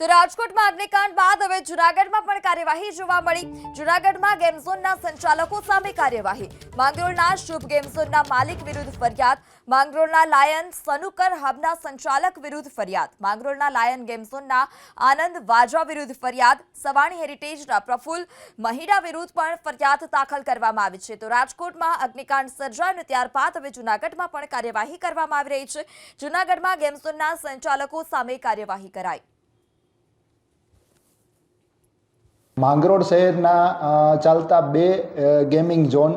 તો રાજકોટમાં અગ્નિકાંડ બાદ હવે જુનાગઢમાં પણ કાર્યવાહી જોવા મળી. જુનાગઢમાં ગેમઝોનના સંચાલકો સામે કાર્યવાહી. માંગરોળના શુભ ગેમઝોનના માલિક વિરુદ્ધ ફરિયાદ. માંગરોળના લાયન સનુકર હબના સંચાલક વિરુદ્ધ ફરિયાદ. માંગરોળના લાયન ગેમઝોનના આનંદ વાજા વિરુદ્ધ ફરિયાદ. સવાણી હેરિટેજના પ્રફુલ મહિડા વિરુદ્ધ પણ ફરિયાદ દાખલ કરવામાં આવી છે. તો રાજકોટમાં અગ્નિકાંડ સર્જાયો ત્યારબાદ હવે જુનાગઢમાં પણ કાર્યવાહી કરવામાં આવી રહી છે. જુનાગઢમાં ગેમઝોનના સંચાલકો સામે કાર્યવાહી કરાઈ. માંગરોળ શહેરના ચાલતા બે ગેમિંગ ઝોન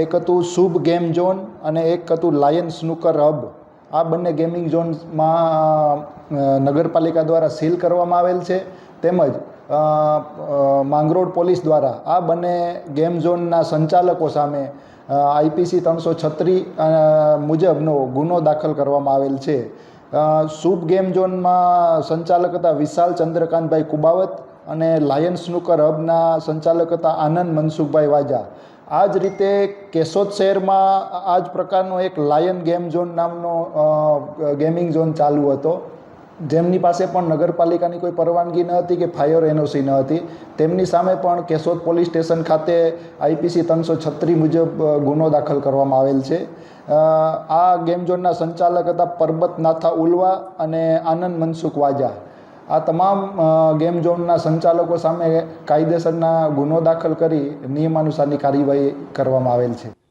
એક હતું શુભ ગેમ ઝોન અને એક હતું લાયન સ્નૂકર હબ આ બંને ગેમિંગ ઝોન્સમાં નગરપાલિકા દ્વારા સીલ કરવામાં આવેલ છે. તેમજ માંગરોળ પોલીસ દ્વારા આ બંને ગેમ ઝોનના સંચાલકો સામે આઈપીસી ત્રણસો છત્રી મુજબનો ગુનો દાખલ કરવામાં આવેલ છે. શુભ ગેમ ઝોનમાં સંચાલક હતા વિશાલ ચંદ્રકાંતભાઈ કુબાવત અને લાયન સ્નૂકર હબના સંચાલક હતા આનંદ મનસુખભાઈ વાજા. આ જ રીતે કેશોદ શહેરમાં આ જ પ્રકારનો એક લાયન ગેમ ઝોન નામનો ગેમિંગ ઝોન ચાલુ હતો. જેમની પાસે પણ નગરપાલિકાની કોઈ પરવાનગી ન હતી કે ફાયર એનઓસી ન હતી. તેમની સામે પણ કેશોદ પોલીસ સ્ટેશન ખાતે આઈપીસી ત્રણસો છત્રી મુજબ ગુનો દાખલ કરવામાં આવેલ છે. આ ગેમ ઝોનના સંચાલક હતા પરબત નાથા ઉલવા અને આનંદ મનસુખ વાજા. આ તમામ ગેમ ઝોનના સંચાલકો સામે કાયદેસરના ગુનો દાખલ કરી નિયમાનુસારની કાર્યવાહી કરવામાં આવેલ છે.